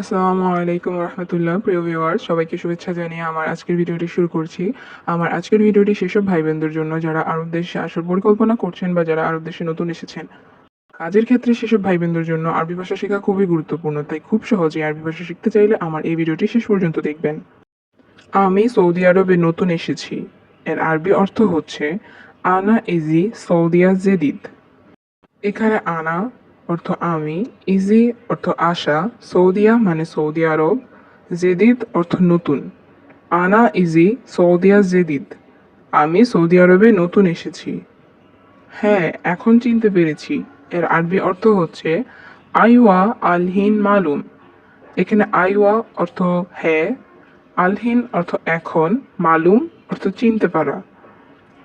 আসসালামু আলাইকুম রহমতুল্লাহ, প্রিয় ভিউয়ার সবাইকে শুভেচ্ছা জানিয়ে আমার আজকের ভিডিওটি শুরু করছি। আমার আজকের ভিডিওটি সেসব ভাই বোনদের জন্য যারা আরব দেশে আসার পরিকল্পনা করছেন বা যারা আরব দেশে নতুন এসেছেন। কাজের ক্ষেত্রে সেসব ভাই বোনদের জন্য আরবি ভাষা শেখা খুবই গুরুত্বপূর্ণ, তাই খুব সহজেই আরবি ভাষা শিখতে চাইলে আমার এই ভিডিওটি শেষ পর্যন্ত দেখবেন। আমি সৌদি আরবে নতুন এসেছি। এর আরবি অর্থ হচ্ছে, আনা ইজি সৌদিয়া জেদিদ। এখানে আনা অর্থ আমি, ইজি অর্থ আশা, সৌদিয়া মানে সৌদি আরব, জেদিদ অর্থ নতুন। আনা ইজি, সৌদিয়া জেদিদ। আমি সৌদি আরবে নতুন এসেছি। হ্যাঁ এখন চিনতে পেরেছি। এর আরবি অর্থ হচ্ছে, আইওয়া আলহিন মালুম। এখানে আইওয়া অর্থ হ্যাঁ আলহিন অর্থ এখন, মালুম অর্থ চিনতে পারা।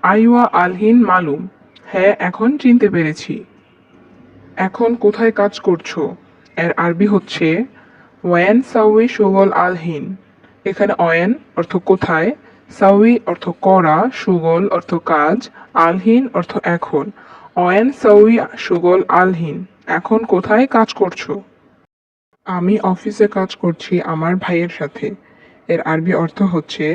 আইওয়া আলহিন মালুম। হ্যাঁ এখন চিনতে পেরেছি। এখন কোথায় কাজ করছ? এর আরবি হচ্ছে, ওয়ান সাউই সুগল আলহিন এখানে অয়েন অর্থ কোথায়? সাউই অর্থ করা, সুগল অর্থ কাজ আলহিন অর্থ এখন। অয়েন সাউই সুগল আলহিন এখন কোথায় কাজ করছ? আমি অফিসে কাজ করছি আমার ভাইয়ের সাথে। এর আরবি অর্থ হচ্ছে,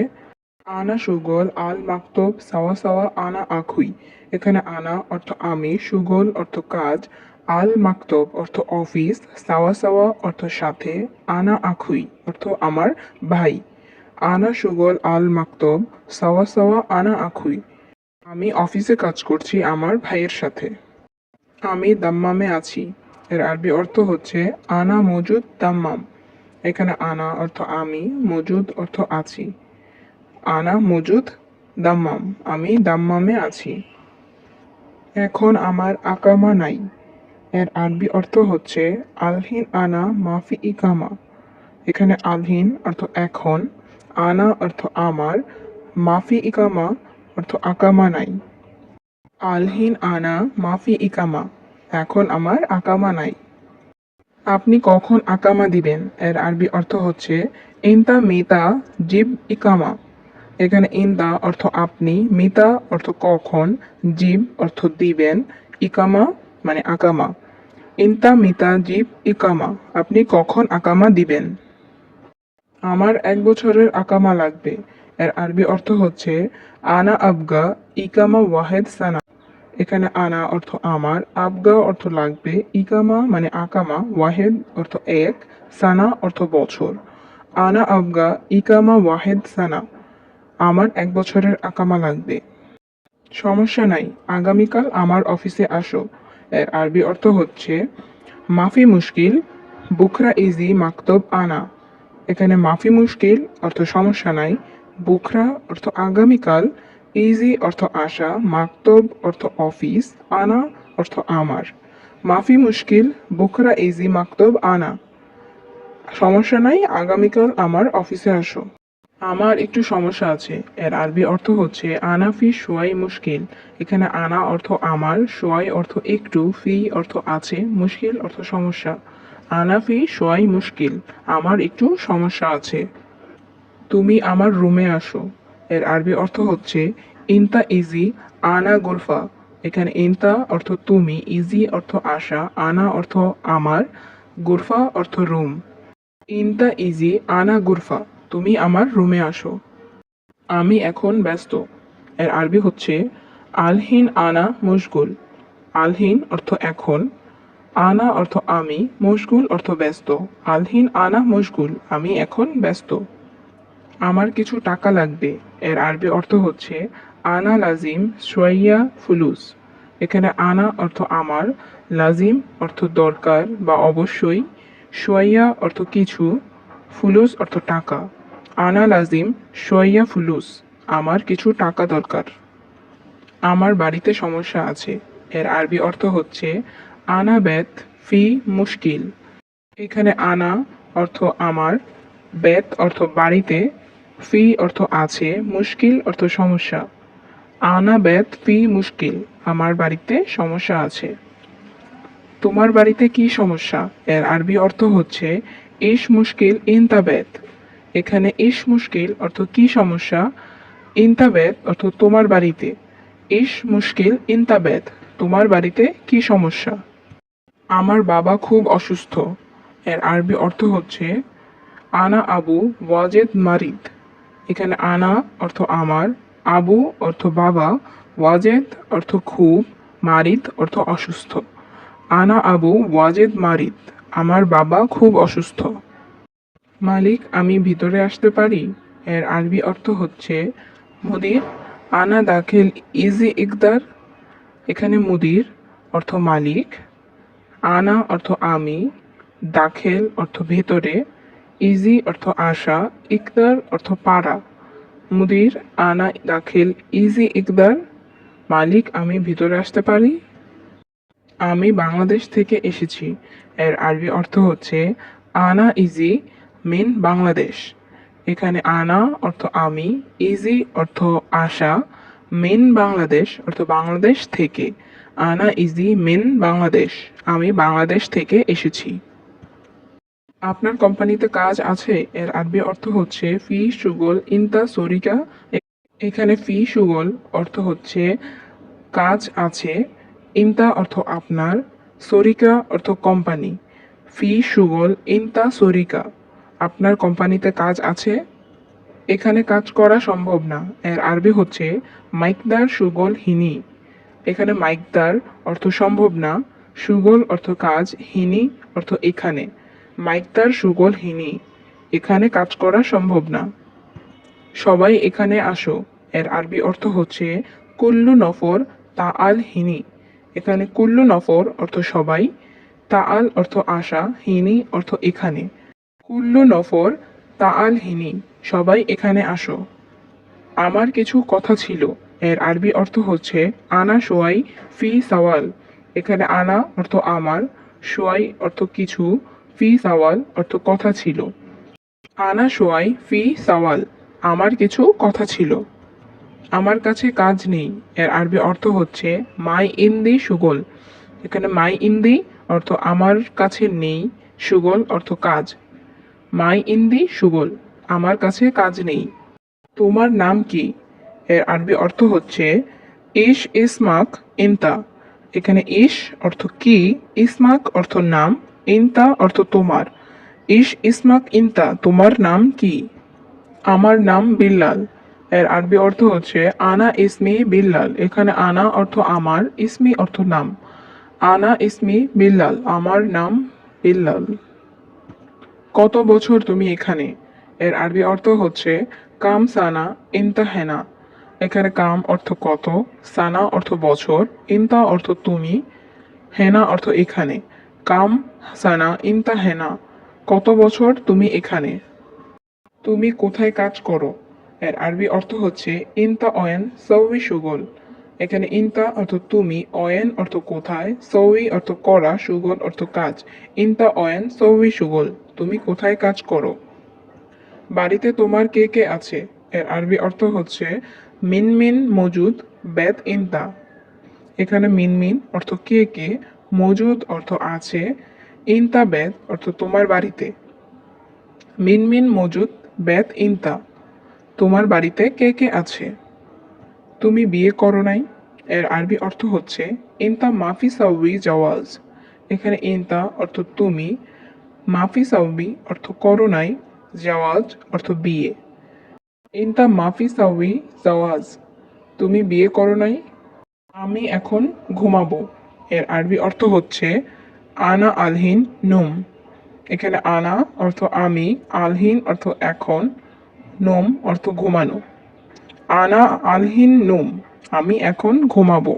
আনা সুগল আল মাকতব সাওয়া সাওয়া আনা আখুই। এখানে আনা অর্থ আমি। সুগল অর্থ কাজ আল মাকতব অর্থ অফিস, সাওয়া সাওয়া অর্থ সাথে, আনা আখুই অর্থ আমার ভাই। আনা সুগল আল মাকতব, সাওয়া সাওয়া আনা আখুই। আমি অফিসে কাজ করছি আমার ভাইয়ের সাথে। আমি দাম্মামে আছি। এর আরবি অর্থ হচ্ছে, আনা মজুদ দাম্মাম। এখানে আনা অর্থ আমি, মজুদ অর্থ আছি। আনা মজুদ দাম্মাম। আমি দাম্মামে আছি। এখন আমার আকামা নাই। এর আরবি অর্থ হচ্ছে আলহিন আনা মাফি ইকামা। এখানে আলহিন অর্থ এখন, আনা অর্থ আমার, মাফি ইকামা অর্থ আকামা নাই। আলহিন আনা মাফি ইকামা, এখন আমার আকামা নাই। আপনি কখন আকামা দিবেন? এর আরবি অর্থ হচ্ছে ইনতা মিতা জিব ইকামা। এখানে ইন্দা অর্থ আপনি, মিতা অর্থ কখন, জিব অর্থ দিবেন, ইকামা মানে আকামা। ইনতা মিতা জিব ইকামা, আপনি কখন আকামা দিবেন? আমার এক বছরের আকামা লাগবে। এর আরবি অর্থ হচ্ছে, আনা আবগা ইকামা ওয়াহেদ সানা। এখানে আনা অর্থ আমার, আবগা অর্থ লাগবে, ইকামা মানে আকামা, ওয়াহেদ অর্থ এক, সানা অর্থ বছর। আনা আবগা ইকামা ওয়াহেদ সানা। আমার এক বছরের আকামা লাগবে। সমস্যা নাই, আগামীকাল আমার অফিসে আসো। এর আরবি অর্থ হচ্ছে, মাফি মুশকিল, বুখরা ইজি মাকতব আনা। এখানে মাফি মুশকিল অর্থ সমস্যা নাই, বুখরা অর্থ আগামীকাল, ইজি অর্থ আশা, মাকতব অর্থ অফিস, আনা অর্থ আমার। মাফি মুশকিল, বুখরা ইজি মাকতব আনা। সমস্যা নাই, আগামীকাল আমার অফিসে আসো। আমার একটু সমস্যা আছে। এর আরবি অর্থ হচ্ছে, আনা ফি সোয়াই মুশকিল। এখানে আনা অর্থ আমার সোয়াই অর্থ একটু ফি অর্থ আছে মুশকিল অর্থ সমস্যা। আনা ফি সোয়াই মুশকিল আমার একটু সমস্যা আছে। তুমি আমার রুমে আসো। এর আরবি অর্থ হচ্ছে, ইনতা ইজি, আনা গোরফা। এখানে ইনতা অর্থ তুমি ইজি অর্থ আশা আনা অর্থ আমার গুরফা অর্থ রুম ইনতা ইজি, আনা গুরফা। তুমি আমার রুমে আসো। আমি এখন ব্যস্ত। এর আরবি হচ্ছে, আলহিন আনা মশগুল। আলহিন অর্থ এখন। আনা অর্থ আমি, মশগুল অর্থ ব্যস্ত। আলহিন আনা মশগুল, আমি এখন ব্যস্ত। আমার কিছু টাকা লাগবে। এর আরবি অর্থ হচ্ছে, আনা লাজিম সোয়াইয়া ফুলুস। এখানে আনা অর্থ আমার, লাজিম অর্থ দরকার বা অবশ্যই। সোয়াইয়া অর্থ কিছু, ফুলুস অর্থ টাকা। আনা লাজিম সোয়াইয়া ফুলুস, আমার কিছু টাকা দরকার। আমার বাড়িতে সমস্যা আছে, এর আরবি অর্থ হচ্ছে, আনা বেত ফি মুশকিল। এখানে আনা অর্থ আমার, বেত অর্থ বাড়িতে, ফি অর্থ আছে, মুশকিল অর্থ সমস্যা। আনা বেত ফি মুশকিল, আমার বাড়িতে সমস্যা আছে। তোমার বাড়িতে কি সমস্যা? এর আরবি অর্থ হচ্ছে ইস মুশকিল ইনতাবেত এখানে ইস মুশকিল অর্থ কি সমস্যা? ইনতাবেত অর্থ তোমার বাড়িতে। ইস মুশকিল ইনতাবেত তোমার বাড়িতে কি সমস্যা? আমার বাবা খুব অসুস্থ। এর আরবি অর্থ হচ্ছে, আনা আবু ওয়াজেদ মারিদ। এখানে আনা অর্থ আমার, আবু অর্থ বাবা, ওয়াজেদ অর্থ খুব, মারিদ অর্থ অসুস্থ। আনা আবু ওয়াজেদ মারিদ, আমার বাবা খুব অসুস্থ। মালিক, আমি ভিতরে আসতে পারি? এর আরবি অর্থ হচ্ছে, মুদির, আনা দাখিল ইজি ইকদার। এখানে মুদির অর্থ মালিক, আনা অর্থ আমি, দাখেল অর্থ ভেতরে, ইজি অর্থ আশা, ইকদার অর্থ পাড়া। মুদির, আনা দাখিল ইজি ইকদার। মালিক, আমি ভিতরে আসতে পারি? আমি বাংলাদেশ থেকে এসেছি। এর আরবি অর্থ হচ্ছে, আনা ইজি মিন বাংলাদেশ। এখানে আনা অর্থ আমি, ইজি অর্থ আশা, মিন বাংলাদেশ অর্থ বাংলাদেশ থেকে। আনা ইজি, মিন বাংলাদেশ, আমি বাংলাদেশ থেকে এসেছি। আপনার কোম্পানিতে কাজ আছে, এর আরবি অর্থ হচ্ছে ফি সুগল ইনতা সরিকা। এখানে ফি সুগল অর্থ হচ্ছে কাজ আছে, ইনতা অর্থ আপনার, সরিকা অর্থ কোম্পানি। ফি সুগল ইনতা সরিকা। আপনার কোম্পানিতে কাজ আছে? এখানে কাজ করা সম্ভব না। এর আরবি হচ্ছে, মাইকদার সুগল হিনি। এখানে মাইকদার অর্থ সম্ভব না। সুগল অর্থ কাজ, হিনি অর্থ এখানে। মাইকদার সুগল হিনি। এখানে কাজ করা সম্ভব না। সবাই এখানে আসো। এর আরবি অর্থ হচ্ছে, কুল্লু নফর তা আল হিনি। এখানে কুল্লু নফর অর্থ সবাই। তা আল অর্থ আশা, হিনি অর্থ এখানে। কুল্লু নফর তা আল হিনি, সবাই এখানে আসো। আমার কিছু কথা ছিল। এর আরবি অর্থ হচ্ছে, আনা সোয়াই ফি সাওয়াল। এখানে আনা অর্থ আমার সোয়াই অর্থ কিছু, ফি সাওয়াল অর্থ কথা ছিল। আনা সোয়াই ফি সাওয়াল, আমার কিছু কথা ছিল। আমার কাছে কাজ নেই। এর আরবি অর্থ হচ্ছে, মাই ইন্দি সুগল। এখানে মাই ইন্দি অর্থ আমার কাছে নেই, সুগল অর্থ কাজ। মাই ইন্দি সুগল, আমার কাছে কাজ নেই। তোমার নাম কি? এর আরবি অর্থ হচ্ছে, ইশ ইসমাক ইনতা। এখানে ইশ অর্থ কি, ইসমাক অর্থ নাম, ইনতা অর্থ তোমার। ইশ ইসমাক ইন্তা, তোমার নাম কি? আমার নাম বিল্লাল। এর আরবি অর্থ হচ্ছে, আনা ইসমি বিল্লাল। এখানে আনা অর্থ আমার, ইসমি অর্থ নাম। আনা ইসমি বিল্লাল, আমার নাম বিল্লাল। কত বছর তুমি এখানে? এর আরবি অর্থ হচ্ছে, কাম সানা ইনতা হেনা। এখানে কাম অর্থ কত, সানা অর্থ বছর, ইনতা অর্থ তুমি, হেনা অর্থ এখানে। কাম সানা ইনতা হেনা, কত বছর তুমি এখানে? তুমি কোথায় কাজ করো? এর আরবি অর্থ হচ্ছে, ইনতা অয়েন সৌই সুগল। এখানে ইনতা অর্থ তুমি, অয়েন অর্থ কোথায়, সৌই অর্থ করা, সুগল অর্থ কাজ। ইনতা, অয়েন, সৌই, সুগল, তুমি কোথায় কাজ করো? বাড়িতে তোমার কে কে আছে? এর আরবি অর্থ হচ্ছে মিনমিন মজুদ, বেদ, ইনতা। এখানে মিনমিন অর্থ কে কে, মজুদ অর্থ আছে, ইনতা, বেদ অর্থ তোমার বাড়িতে। মিনমিন মজুদ, বেদ, ইনতা। তোমার বাড়িতে কে কে আছে? তুমি বিয়ে করো নাই? এর আরবি অর্থ হচ্ছে, ইনতা মাফি সাউবি জওয়াজ। এখানে ইনতা অর্থ তুমি। মাফি সাউবি অর্থ করো নাই। জওয়াজ অর্থ বিয়ে। ইনতা মাফি সাউবি জওয়াজ। তুমি বিয়ে করো নাই? আমি এখন ঘুমাবো। এর আরবি অর্থ হচ্ছে, আনা আলহিন নুম। এখানে আনা অর্থ আমি আলহিন অর্থ এখন। নোম অর্থ ঘুমানো। আনা আলহিন নুম আমি এখন ঘুমাবো।